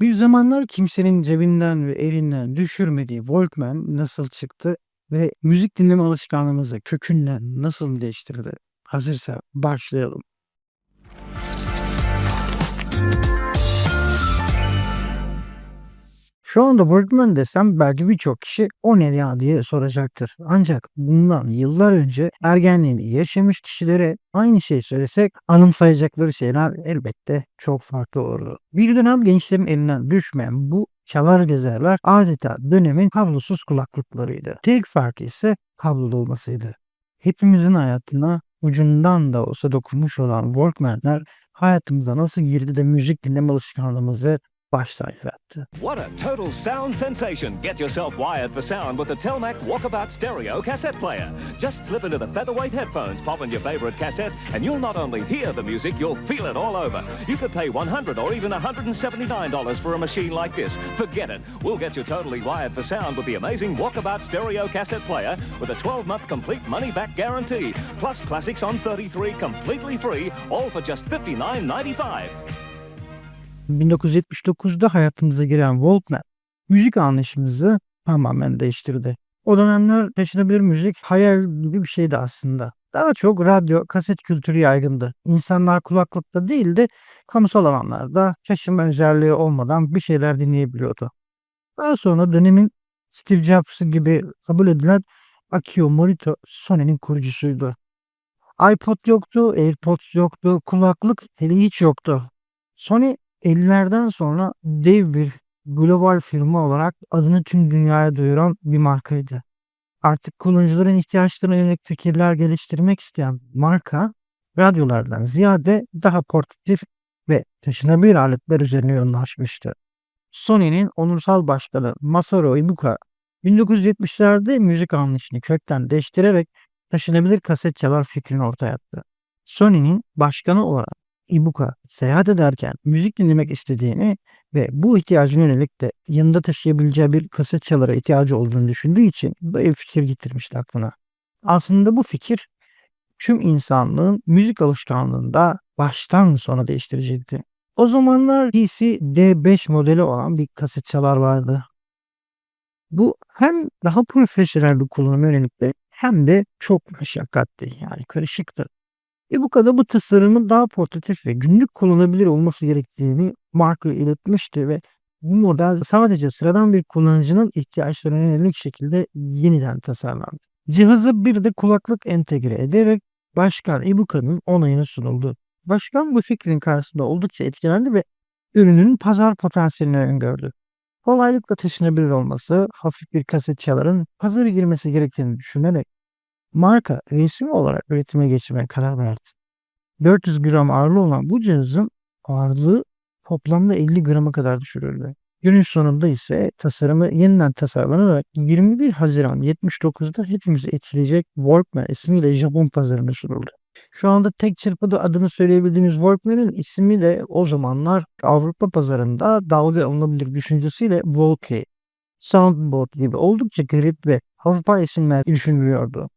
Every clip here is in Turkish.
Bir zamanlar kimsenin cebinden ve elinden düşürmediği Walkman nasıl çıktı ve müzik dinleme alışkanlığımızı kökünden nasıl değiştirdi? Hazırsa başlayalım. Şu anda Walkman desem belki birçok kişi o ne ya diye soracaktır. Ancak bundan yıllar önce ergenliğini yaşamış kişilere aynı şeyi söylesek anımsayacakları şeyler elbette çok farklı olurdu. Bir dönem gençlerin elinden düşmeyen bu çalar gezerler adeta dönemin kablosuz kulaklıklarıydı. Tek farkı ise kablolu olmasıydı. Hepimizin hayatına ucundan da olsa dokunmuş olan Walkman'ler hayatımıza nasıl girdi de müzik dinleme alışkanlığımızı What a total sound sensation! Get yourself wired for sound with the Telmac Walkabout Stereo cassette player. Just slip into the featherweight headphones, pop in your favorite cassette, and you'll not only hear the music, you'll feel it all over. You could pay 100 or even $179 for a machine like this. Forget it. We'll get you totally wired for sound with the amazing Walkabout Stereo cassette player with a 12-month complete money-back guarantee. Plus classics on 33 completely free, all for just $59.95. 1979'da hayatımıza giren Walkman müzik anlayışımızı tamamen değiştirdi. O dönemler taşınabilir müzik hayal gibi bir şeydi aslında. Daha çok radyo, kaset kültürü yaygındı. İnsanlar kulaklıkta değil de kamusal alanlarda taşıma özelliği olmadan bir şeyler dinleyebiliyordu. Daha sonra dönemin Steve Jobs gibi kabul edilen Akio Morita Sony'nin kurucusuydu. iPod yoktu, AirPods yoktu, kulaklık hele hiç yoktu. Sony 50'lerden sonra dev bir global firma olarak adını tüm dünyaya duyuran bir markaydı. Artık kullanıcıların ihtiyaçlarına yönelik fikirler geliştirmek isteyen marka, radyolardan ziyade daha portatif ve taşınabilir aletler üzerine yoğunlaşmıştı. Sony'nin onursal başkanı Masaru Ibuka, 1970'lerde müzik anlayışını kökten değiştirerek taşınabilir kaset çalar fikrini ortaya attı. Sony'nin başkanı olarak Ibuka seyahat ederken müzik dinlemek istediğini ve bu ihtiyacına yönelik de yanında taşıyabileceği bir kaset çalara ihtiyacı olduğunu düşündüğü için böyle bir fikir getirmişti aklına. Aslında bu fikir tüm insanlığın müzik alışkanlığında baştan sona değiştirecekti. O zamanlar PC D5 modeli olan bir kaset çalar vardı. Bu hem daha profesyonel bir kullanıma yönelikti hem de çok meşakkatli yani karışıktı. Ibuka'da bu tasarımın daha portatif ve günlük kullanılabilir olması gerektiğini marka iletmişti ve bu model sadece sıradan bir kullanıcının ihtiyaçlarına yönelik şekilde yeniden tasarlandı. Cihaza bir de kulaklık entegre ederek Başkan Ibuka'nın onayını sunuldu. Başkan bu fikrin karşısında oldukça etkilendi ve ürünün pazar potansiyelini öngördü. Kolaylıkla taşınabilir olması, hafif bir kaset çaların pazara girmesi gerektiğini düşünerek marka resmi olarak üretime geçirmeye karar verdi. 400 gram ağırlığı olan bu cihazın ağırlığı toplamda 50 grama kadar düşürüldü. Günün sonunda ise tasarımı yeniden tasarlanarak 21 Haziran 79'da hepimizi etkileyecek Walkman ismiyle Japon pazarına sunuldu. Şu anda tek çırpıda adını söyleyebildiğimiz Walkman'in ismi de o zamanlar Avrupa pazarında dalga alınabilir düşüncesiyle Walkie, Soundboard gibi oldukça garip ve hafif isimler düşünülüyordu.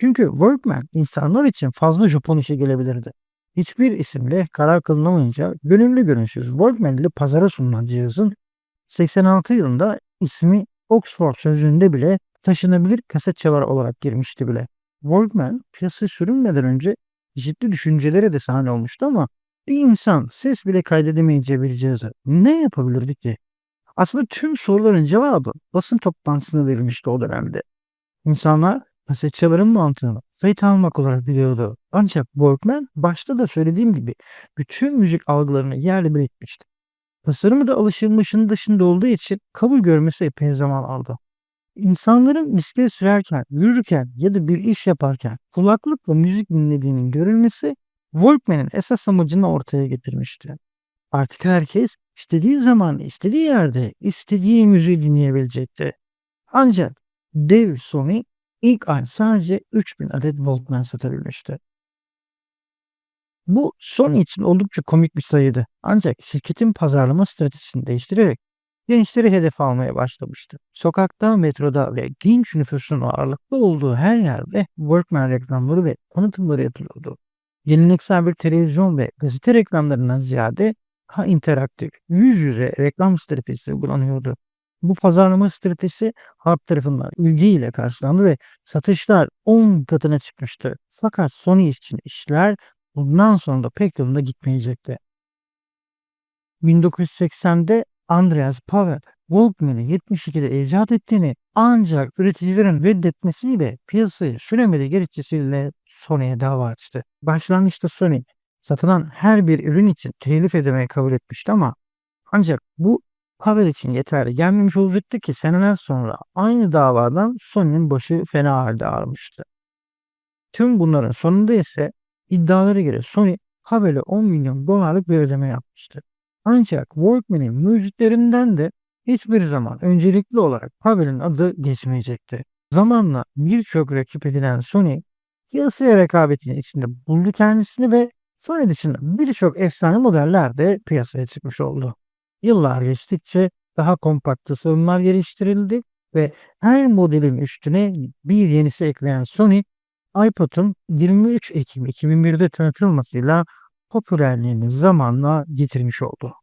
Çünkü Walkman insanlar için fazla Japon işe gelebilirdi. Hiçbir isimle karar kılınamayınca gönüllü gönülsüz Walkman ile pazara sunulan cihazın 86 yılında ismi Oxford sözlüğünde bile taşınabilir kaset çalar olarak girmişti bile. Walkman piyasaya sürülmeden önce ciddi düşüncelere de sahne olmuştu ama bir insan ses bile kaydedemeyeceği bir cihaza ne yapabilirdi ki? Aslında tüm soruların cevabı basın toplantısında verilmişti o dönemde. İnsanlar kasetçilerin mantığını feyt almak olarak biliyordu. Ancak Walkman başta da söylediğim gibi bütün müzik algılarını yerle bir etmişti. Tasarımı da alışılmışın dışında olduğu için kabul görmesi epey zaman aldı. İnsanların bisiklet sürerken, yürürken ya da bir iş yaparken kulaklıkla müzik dinlediğinin görülmesi Walkman'in esas amacını ortaya getirmişti. Artık herkes istediği zaman, istediği yerde, istediği müziği dinleyebilecekti. Ancak dev Sony ilk ay sadece 3000 adet Walkman satabilmişti. Bu Sony için oldukça komik bir sayıydı. Ancak şirketin pazarlama stratejisini değiştirerek gençleri hedef almaya başlamıştı. Sokakta, metroda ve genç nüfusun ağırlıklı olduğu her yerde Workman reklamları ve tanıtımları yapılıyordu. Geleneksel bir televizyon ve gazete reklamlarından ziyade daha interaktif, yüz yüze reklam stratejisi uygulanıyordu. Bu pazarlama stratejisi halk tarafından ilgiyle karşılandı ve satışlar 10 katına çıkmıştı. Fakat Sony için işler bundan sonra da pek yolunda gitmeyecekti. 1980'de Andreas Pavel Walkman'i 72'de icat ettiğini ancak üreticilerin reddetmesiyle piyasayı süremedi gerekçesiyle Sony'ye dava açtı. Başlangıçta Sony satılan her bir ürün için telif ödemeyi kabul etmişti ama ancak bu Pavel için yeterli gelmemiş olacaktı ki seneler sonra aynı davadan Sony'nin başı fena halde ağrımıştı. Tüm bunların sonunda ise iddialara göre Sony Pavel'e 10 milyon dolarlık bir ödeme yapmıştı. Ancak Walkman'in mucitlerinden de hiçbir zaman öncelikli olarak Pavel'in adı geçmeyecekti. Zamanla birçok rakip edilen Sony piyasaya rekabetin içinde buldu kendisini ve Sony dışında birçok efsane modeller de piyasaya çıkmış oldu. Yıllar geçtikçe daha kompakt tasarımlar geliştirildi ve her modelin üstüne bir yenisi ekleyen Sony, iPod'un 23 Ekim 2001'de tanıtılmasıyla popülerliğini zamanla getirmiş oldu.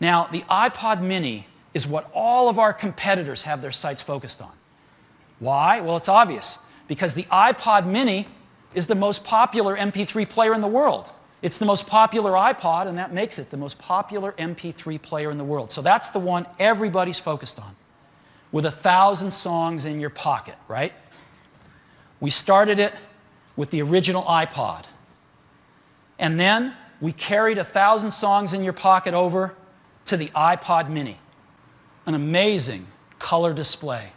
Now, the iPod mini is what all of our competitors have their sights focused on. Why? Well, it's obvious. Because the iPod mini is the most popular MP3 player in the world. It's the most popular iPod, and that makes it the most popular MP3 player in the world. So that's the one everybody's focused on. With a thousand songs in your pocket, right? We started it with the original iPod. And then we carried a thousand songs in your pocket over to the iPod mini. An amazing color display,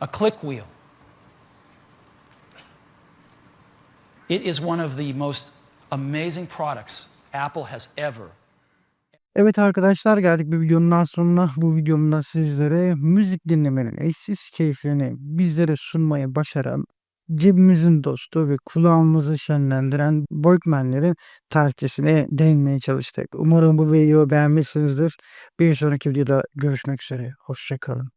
a click wheel. It is one of the most amazing products Apple has ever Evet arkadaşlar geldik bir videonun daha sonuna. Bu videomda sizlere müzik dinlemenin eşsiz keyfini bizlere sunmayı başaran cebimizin dostu ve kulağımızı şenlendiren Walkman'lerin tarihçesine değinmeye çalıştık. Umarım bu videoyu beğenmişsinizdir. Bir sonraki videoda görüşmek üzere. Hoşçakalın.